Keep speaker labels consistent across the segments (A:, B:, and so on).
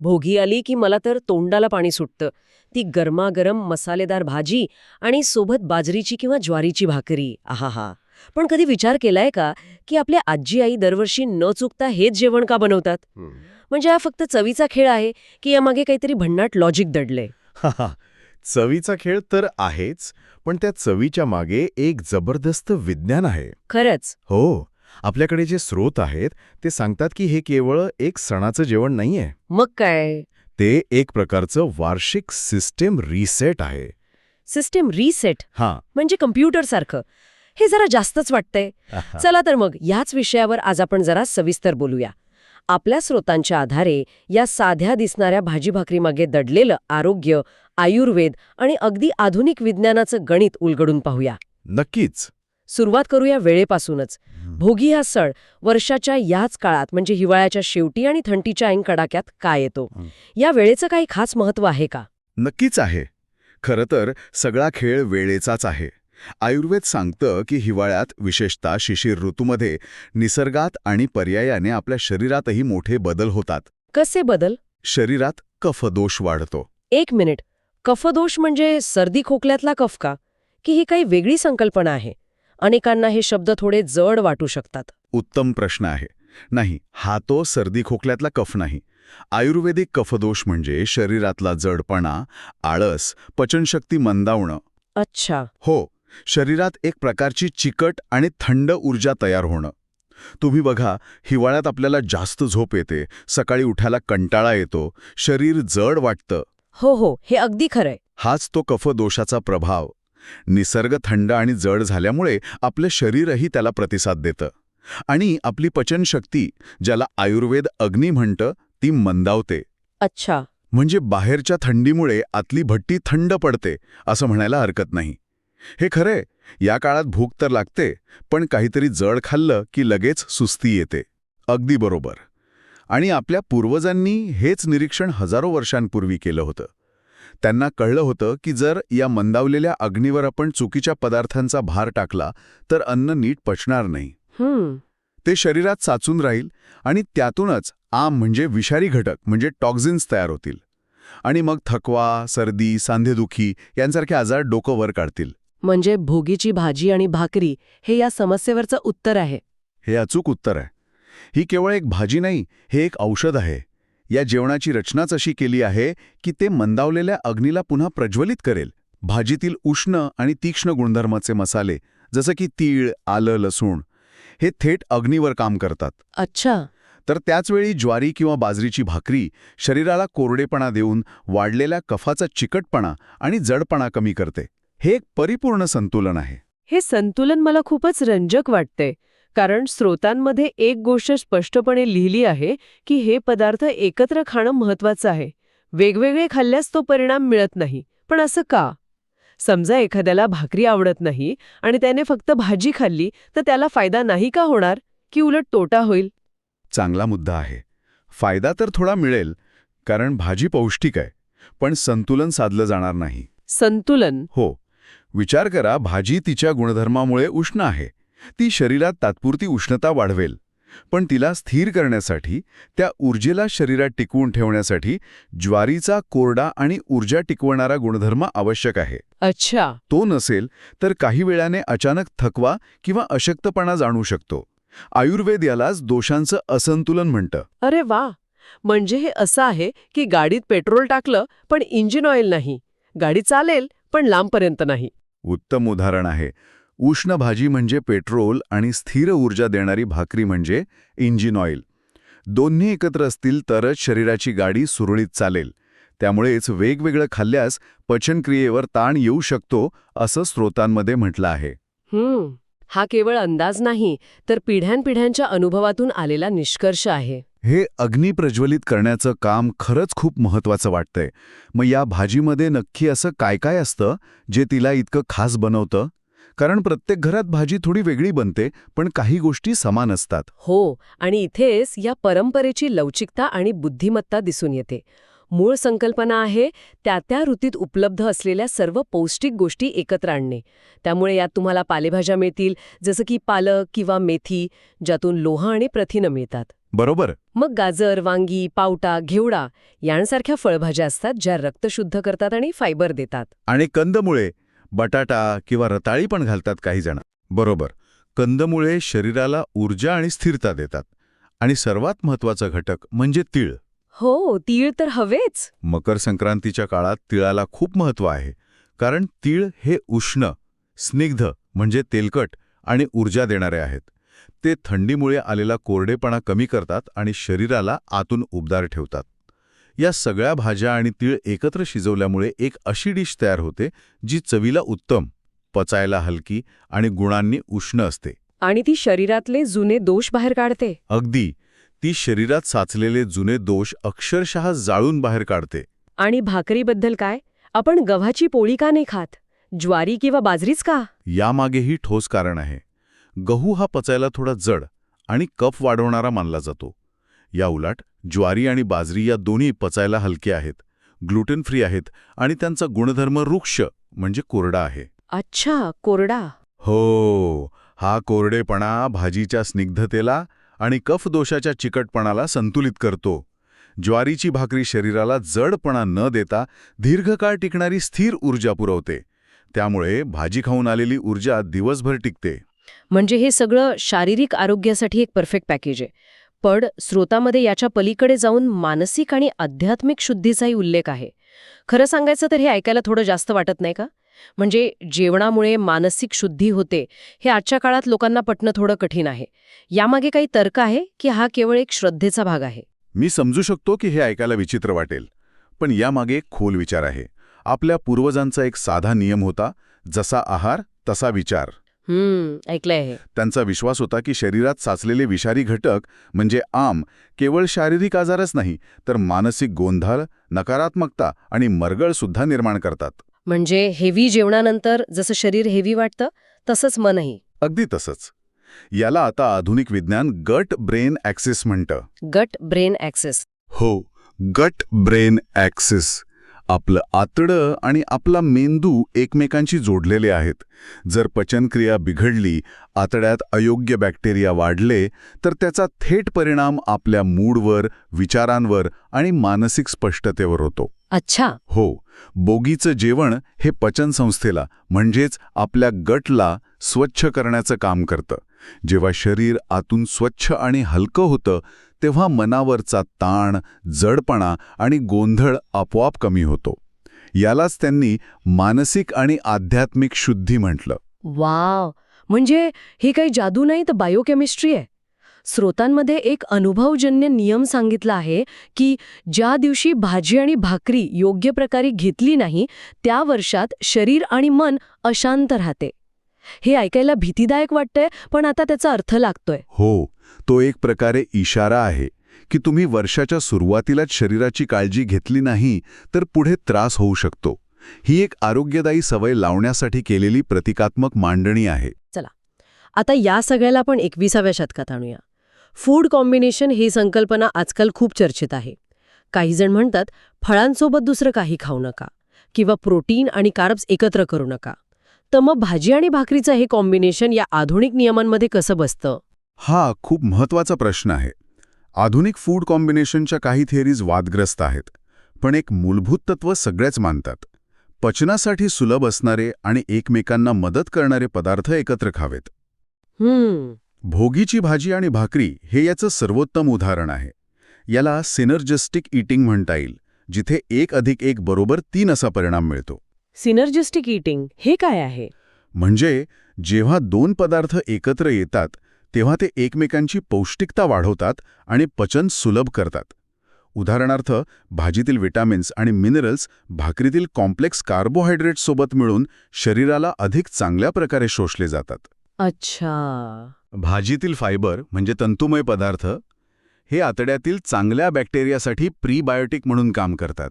A: भोगी आली की मला तर तोंडाला पाणी सुटतं. ती गरमागरम मसालेदार भाजी आणि सोबत बाजरीची किंवा ज्वारीची भाकरी. आहाहा. पण कधी विचार केलाय का की आपल्या आजी आई दरवर्षी न चुकता हेच जेवण का बनवतात? म्हणजे हा फक्त चवीचा खेळ आहे की यामागे काहीतरी भन्नाट लॉजिक दडलंय?
B: हा. चवीचा खेळ तर आहेच पण त्या चवीच्या मागे एक जबरदस्त विज्ञान आहे.
A: खरंच?
B: हो. आपल्याकडे जे स्रोत आहेत ते सांगतात की हे केवळ एक सणाचं जेवण नाहीये.
A: मग काय?
B: ते एक प्रकारचं वार्षिक सिस्टेम रिसेट आहे.
A: सिस्टीम रिसेट
B: हां.
A: म्हणजे कम्प्युटर सारखं. हे जरा जास्तच वाटतंय. चला तर मग याच विषयावर आज आपण जरा सविस्तर बोलूया. आपल्या स्रोतांच्या आधारे या साध्या दिसणाऱ्या भाजीभाकरीमागे दडलेलं आरोग्य आयुर्वेद आणि अगदी आधुनिक विज्ञानाचं गणित उलगडून पाहूया.
B: नक्कीच.
A: सुरुवात करूया वेळेपासूनच. भोगी हा सण वर्षाच्या याच काळात म्हणजे हिवाळ्याच्या शेवटी आणि थंडीच्या ऐन कडाक्यात काय येतो. या वेळेचं काही खास महत्त्व आहे का?
C: नक्कीच आहे. खरं तर सगळा खेळ वेळेचाच आहे. आयुर्वेद सांगतं की हिवाळ्यात विशेषतः शिशिर ऋतूमध्ये निसर्गात आणि पर्यायाने आपल्या शरीरातही मोठे बदल होतात.
A: कसे बदल?
C: शरीरात कफदोष वाढतो.
A: एक मिनिट. कफदोष म्हणजे सर्दी खोकल्यातला कफ का? की ही काही वेगळी संकल्पना आहे? अनेकांना हे शब्द थोडे जड वाटू शकतात.
C: उत्तम प्रश्न आहे. नाही हा तो सर्दी खोकल्यातला कफ नाही. आयुर्वेदिक कफदोष म्हणजे शरीरातला जडपणा आळस पचनशक्ती मंदावणं.
A: अच्छा.
C: हो शरीरात एक प्रकारची चिकट आणि थंड ऊर्जा तयार होणं. तुम्ही बघा हिवाळ्यात आपल्याला जास्त झोप येते सकाळी उठायला कंटाळा येतो शरीर जड वाटतं.
A: हो हो हे अगदी खरंय.
C: हाच तो कफदोषाचा प्रभाव. निसर्ग थंड आणि जड झाल्यामुळे आपलं शरीरही त्याला प्रतिसाद देतं. आणि आपली पचनशक्ती ज्याला आयुर्वेद अग्नी म्हणतं ती मंदावते.
A: अच्छा.
C: म्हणजे बाहेरच्या थंडीमुळे आतली भट्टी थंड पडते असं म्हणायला हरकत नाही. हे खरे या काळात भूक तर लागते पण काहीतरी जड खाल्लं की लगेच सुस्ती येते. अगदी बरोबर. आणि आपल्या पूर्वजांनी हेच निरीक्षण हजारो वर्षांपूर्वी केलं होतं. त्यांना कळलं होतं की जर या मंदावलेल्या अग्नीवर आपण चुकीच्या पदार्थांचा भार टाकला तर अन्न नीट पचणार नाही. ते शरीरात साचून राहील आणि त्यातूनच आम म्हणजे विषारी घटक म्हणजे टॉक्झिन्स तयार होतील. आणि मग थकवा सर्दी सांधेदुखी यांसारखे आजार डोकं वर काढतील.
A: म्हणजे भोगीची भाजी आणि भाकरी हे या समस्येवरचं उत्तर आहे.
C: हे अचूक उत्तर आहे. ही केवळ एक भाजी नाही हे एक औषध आहे. या जेवणाची रचनाच अशी केली आहे की ते मंदावलेल्या अग्नीला पुन्हा प्रज्वलित करेल. भाजीतील उष्ण आणि तीक्ष्ण गुणधर्माचे मसाले जसं की तीळ आलं लसूण हे थेट अग्नीवर काम करतात.
A: अच्छा.
C: तर त्याचवेळी ज्वारी किंवा बाजरीची भाकरी शरीराला कोरडेपणा देऊन वाढलेल्या कफाचा चिकटपणा आणि जडपणा कमी करते. हे एक परिपूर्ण संतुलन आहे.
A: हे संतुलन मला खूपच रंजक वाटते. कारण स्रोतांमध्ये एक गोष्ट स्पष्टपणे लिहिली आहे की हे पदार्थ एकत्र खाणं महत्वाचं आहे. वेगवेगळे खाल्ल्यास तो परिणाम मिळत नाही. पण असं का? समजा एखाद्याला भाकरी आवडत नाही आणि त्याने फक्त भाजी खाल्ली तर त्याला फायदा नाही का होणार? की उलट तोटा होईल?
C: चांगला मुद्दा आहे. फायदा तर थोडा मिळेल कारण भाजी पौष्टिक आहे पण संतुलन साधलं जाणार नाही.
A: संतुलन.
C: हो. विचार करा भाजी तिच्या गुणधर्मामुळे उष्ण आहे. ती शरीरात तात्पुरती उष्णता वाढवेल. पण तिला स्थिर करण्यासाठी त्या ऊर्जेला शरीरात टिकवून ठेवण्यासाठी ज्वारीचा कोरडा आणि ऊर्जा टिकवणारा गुणधर्म आवश्यक आहे.
A: अच्छा.
C: तो नसेल तर काही वेळाने अचानक थकवा किंवा अशक्तपणा जाणू शकतो. आयुर्वेद यालाच दोषांचं असंतुलन म्हणतं.
A: अरे वा! म्हणजे हे असं आहे की गाडीत पेट्रोल टाकलं पण इंजिन ऑइल नाही. गाडी चालेल पण लांबपर्यंत नाही.
C: उत्तम उदाहरण आहे. उष्ण भाजी म्हणजे पेट्रोल आणि स्थिर ऊर्जा देणारी भाकरी म्हणजे इंजिन ऑइल. दोन्ही एकत्र असतील तरच शरीराची गाडी सुरळीत चालेल. त्यामुळेच वेगवेगळं खाल्ल्यास पचनक्रियेवर ताण येऊ शकतो असं स्रोतांमध्ये म्हटलं आहे.
A: हम्म हा केवळ अंदाज नाही तर पिढ्यानपिढ्यांच्या अनुभवातून आलेला निष्कर्ष आहे.
C: हे अग्नी प्रज्वलित करण्याचं काम खरंच खूप महत्वाचं वाटतंय. मग या भाजीमध्ये नक्की असं काय काय असतं जे तिला इतकं खास बनवतं? कारण प्रत्येक घरात भाजी थोडी वेगळी बनते पण काही गोष्टी समान असतात.
A: हो आणि इथेच या परंपरेची लवचिकता आणि बुद्धिमत्ता दिसून येते. मूळ संकल्पना आहे त्या त्या ऋतीत उपलब्ध असलेल्या सर्व पौष्टिक गोष्टी एकत्र आणणे. त्यामुळे यात तुम्हाला पालेभाज्या मिळतील जसं की पालक किंवा मेथी ज्यातून लोह आणि प्रथिनं मिळतात.
C: बरोबर.
A: मग गाजर वांगी पावटा घेवडा यांसारख्या फळभाज्या असतात ज्या रक्त शुद्ध करतात आणि फायबर देतात.
C: आणि कंदमुळे बटाटा किंवा रताळी पण घालतात काही जण. बरोबर. कंदमुळे शरीराला ऊर्जा आणि स्थिरता देतात. आणि सर्वात महत्त्वाचा घटक म्हणजे तीळ.
A: हो तीळ तर हवेच.
C: मकर संक्रांतीच्या काळात तिळाला खूप महत्त्व आहे. कारण तीळ हे उष्ण स्निग्ध म्हणजे तेलकट आणि ऊर्जा देणारे आहेत. ते थंडीमुळे आलेला कोरडेपणा कमी करतात आणि शरीराला आतून उबदार ठेवतात. या सगळ्या भाज्या आणि तीळ एकत्र शिजवल्यामुळे एक अशी डिश तयार होते जी चवीला उत्तम पचायला हलकी आणि गुणांनी उष्ण असते.
A: आणि ती शरीरातले जुने दोष बाहेर काढते.
C: अगदी. ती शरीरात साचलेले जुने दोष अक्षरशः जाळून बाहेर काढते.
A: आणि भाकरीबद्दल काय? आपण गव्हाची पोळी का नाही खात? ज्वारी किंवा बाजरीच का?
C: यामागेही ठोस कारण आहे. गहू हा पचायला थोडा जड आणि कफ वाढवणारा मानला जातो. या उलट ज्वारी आणि बाजरी या दोन्ही पचायला हलके आहेत. ग्लुटेन फ्री आहेत आणि त्यांचा गुणधर्म वृक्ष म्हणजे कोरडा आहे.
A: अच्छा कोरडा.
C: हो हा कोरडेपणा भाजीच्या स्निग्धतेला आणि कफ दोषाच्या चिकटपणाला संतुलित करतो. ज्वारीची भाकरी शरीराला जडपणा न देता दीर्घकाळ टिकणारी स्थिर ऊर्जा पुरवते. त्यामुळे भाजी खाऊन आलेली ऊर्जा दिवसभर टिकते.
A: म्हणजे हे सगळं शारीरिक आरोग्यासाठी एक परफेक्ट पॅकेज आहे. पण स्रोतामध्ये याच्या पलीकडे जाऊन मानसिक आणि आध्यात्मिक शुद्धीचाही उल्लेख आहे. खरं सांगायचं तर हे ऐकायला थोडं जास्त वाटत नाही का? म्हणजे जेवणामुळे मानसिक शुद्धी होते हे आजच्या काळात लोकांना पटणं थोडं कठीण आहे. यामागे काही तर्क आहे की हा केवळ एक श्रद्धेचा भाग आहे?
C: मी समजू शकतो की हे ऐकायला विचित्र वाटेल पण यामागे एक खोल विचार आहे. आपल्या पूर्वजांचा एक साधा नियम होता जसा आहार तसा विचार.
A: हम्म ऐकलंय हे.
C: त्यांचा विश्वास होता की शरीरात साचलेले विषारी घटक म्हणजे आम केवळ शारीरिक आजारच नाही तर मानसिक गोंधळ नकारात्मकता आणि मरगळसुद्धा निर्माण करतात.
A: म्हणजे हेवी जेवणानंतर जसं शरीर हेवी वाटतं तसंच मनही.
C: अगदी तसंच. याला आता आधुनिक विज्ञान गट ब्रेन ॲक्सिस म्हणतं.
A: Gut brain access.
C: हो गट ब्रेन ॲक्सिस. आपलं आतडं आणि आपला मेंदू एकमेकांशी जोडलेले आहेत. जर पचनक्रिया बिघडली आतड्यात अयोग्य बॅक्टेरिया वाढले तर त्याचा थेट परिणाम आपल्या मूडवर विचारांवर आणि मानसिक स्पष्टतेवर होतो.
A: अच्छा.
C: हो बोगीचं जेवण हे पचनसंस्थेला म्हणजेच आपल्या गटला स्वच्छ करण्याचं काम करतं. जेव्हा शरीर आतून स्वच्छ आणि हलकं होतं तेव्हा मनावरचा ताण जडपणा आणि गोंधळ आपोआप कमी होतो. यालाच त्यांनी मानसिक आणि आध्यात्मिक शुद्धी म्हटलं.
A: वाव! म्हणजे हे काही जादू नाही तर बायोकेमिस्ट्री आहे. स्रोतांमध्ये एक अनुभवजन्य नियम सांगितला आहे की ज्या दिवशी भाजी आणि भाकरी योग्य प्रकारे घेतली नाही त्या वर्षात शरीर आणि मन अशांत राहते. हे ऐकायला भीतीदायक वाटतंय पण आता त्याचा अर्थ लागतोय.
C: हो. तो एक प्रकारे इशारा आहे की तुम्ही वर्षाच्या सुरुवातीलाच शरीराची काळजी घेतली नाही तर पुढे त्रास होऊ शकतो. ही एक आरोग्यदायी सवय लावण्यासाठी केलेली प्रतिकात्मक मांडणी आहे.
A: चला आता या सगळ्याला आपण एकविसाव्या शतकात आणूया. फूड कॉम्बिनेशन ही संकल्पना आजकाल खूप चर्चेत आहे. काहीजण म्हणतात फळांसोबत दुसरं काही खाऊ नका किंवा प्रोटीन आणि कार्ब्स एकत्र करू नका. तर मग भाजी आणि भाकरीचं हे कॉम्बिनेशन या आधुनिक नियमांमध्ये कसं बसतं?
C: हा खूप महत्त्वाचा प्रश्न आहे. आधुनिक फूड कॉम्बिनेशनच्या काही थिअरीज वादग्रस्त आहेत पण एक मूलभूत तत्व सगळेच मानतात. पचनासाठी सुलभ असणारे आणि एकमेकांना मदत करणारे पदार्थ एकत्र खावेत.
A: हम्म.
C: भोगीची भाजी आणि भाकरी हे याचं सर्वोत्तम उदाहरण आहे. याला सिनर्जिस्टिक इटिंग म्हणता येईल जिथे एक अधिक एक बरोबर तीन असा परिणाम मिळतो.
A: सिनर्जिस्टिक इटिंग हे काय आहे?
C: म्हणजे जेव्हा दोन पदार्थ एकत्र येतात तेव्हा ते एकमेकांची पौष्टिकता वाढवतात आणि पचन सुलभ करतात. उदाहरणार्थ भाजीतील विटामिन्स आणि मिनरल्स भाकरीतील कॉम्प्लेक्स कार्बोहायड्रेट्ससोबत मिळून शरीराला अधिक चांगल्या प्रकारे शोषले जातात.
A: अच्छा.
C: भाजीतील फायबर म्हणजे तंतुमय पदार्थ हे आतड्यातील चांगल्या बॅक्टेरियासाठी प्रीबायोटिक म्हणून काम करतात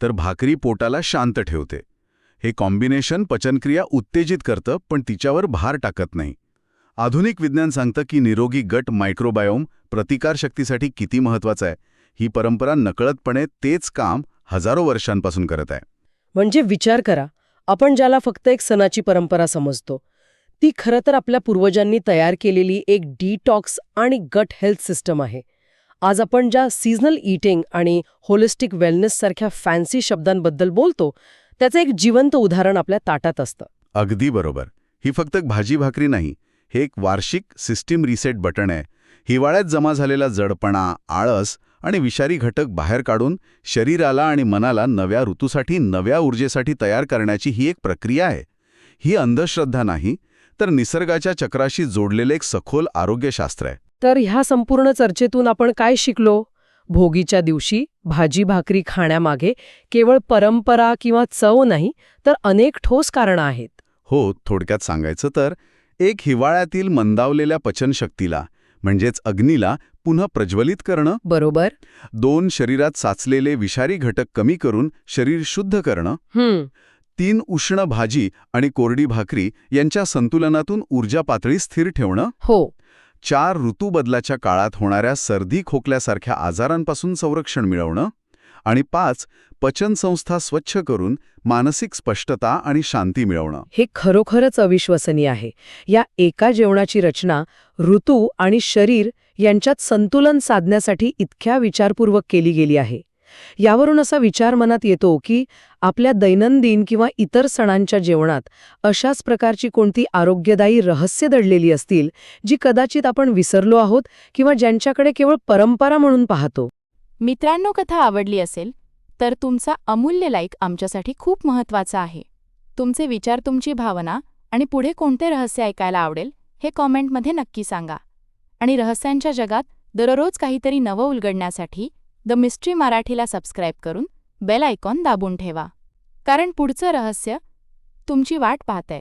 C: तर भाकरी पोटाला शांत ठेवते. हे कॉम्बिनेशन पचनक्रिया उत्तेजित करतं पण तिच्यावर भार टाकत नाही. आधुनिक विज्ञान सांगतं की निरोगी गट मायक्रोबायोम प्रतिकारशक्तीसाठी किती महत्वाचं आहे? ही परंपरा नकळतपणे तेच काम हजारो वर्षांपासून करत आहे.
A: म्हणजे विचार करा आपण ज्याला फक्त एक सणाची परंपरा समजतो ती खरं तर आपल्या पूर्वजांनी तयार केलेली एक डिटॉक्स आणि गट हेल्थ सिस्टम आहे. आज आपण ज्या सीझनल ईटिंग आणि होलिस्टिक वेलनेस सारख्या फॅन्सी शब्दांबद्दल बोलतो त्याचं एक जिवंत उदाहरण आपल्या ताटात असतं.
C: अगदी बरोबर. ही फक्त भाजी भाकरी नाही हे एक वार्षिक सिस्टीम रिसेट बटण आहे. हिवाळ्यात जमा झालेला जडपणा आळस आणि विषारी घटक बाहेर काढून शरीराला आणि मनाला नव्या ऋतूसाठी नव्या ऊर्जेसाठी तयार करण्याची ही एक प्रक्रिया आहे. ही अंधश्रद्धा नाही तर निसर्गाच्या चक्राशी जोडलेले एक सखोल आरोग्यशास्त्र आहे.
A: तर ह्या संपूर्ण चर्चेतून आपण काय शिकलो? भोगीच्या दिवशी भाजी भाकरी खाण्यामागे केवळ परंपरा किंवा चव नाही तर अनेक ठोस कारणं आहेत.
C: हो थोडक्यात सांगायचं तर एक हिवाळ्यातील मंदावलेल्या पचनशक्तीला म्हणजेच अग्नीला पुन्हा प्रज्वलित करणं.
A: बरोबर.
C: दोन शरीरात साचलेले विषारी घटक कमी करून शरीर शुद्ध करणं. तीन उष्ण भाजी आणि कोरडी भाकरी यांच्या संतुलनातून ऊर्जा पातळी स्थिर ठेवणं.
A: हो.
C: चार ऋतूबदलाच्या काळात होणाऱ्या सर्दी खोकल्यासारख्या आजारांपासून संरक्षण मिळवणं. आणि पाच पचनसंस्था स्वच्छ करून मानसिक स्पष्टता आणि शांती मिळवणं.
A: हे खरोखरच अविश्वसनीय आहे. या एका जेवणाची रचना ऋतू आणि शरीर यांच्यात संतुलन साधण्यासाठी इतक्या विचारपूर्वक केली गेली आहे. यावरून असा विचार मनात येतो की आपल्या दैनंदिन किंवा इतर सणांच्या जेवणात अशाच प्रकारची कोणती आरोग्यदायी रहस्य दडलेली असतील जी कदाचित आपण विसरलो आहोत किंवा ज्यांच्याकडे केवळ परंपरा म्हणून पाहतो.
D: मित्रांनो कथा आवडली असेल तर तुमचा अमूल्य लाईक आमच्यासाठी खूप महत्त्वाचा आहे. तुमचे विचार तुमची भावना आणि पुढे कोणते रहस्य ऐकायला आवडेल हे कॉमेंटमध्ये नक्की सांगा. आणि रहस्यांच्या जगात दररोज काहीतरी नवं उलगडण्यासाठी द मिस्ट्री मराठीला सबस्क्राईब करून बेल आयकॉन दाबून ठेवा. कारण पुढचं रहस्य तुमची वाट पाहतंय.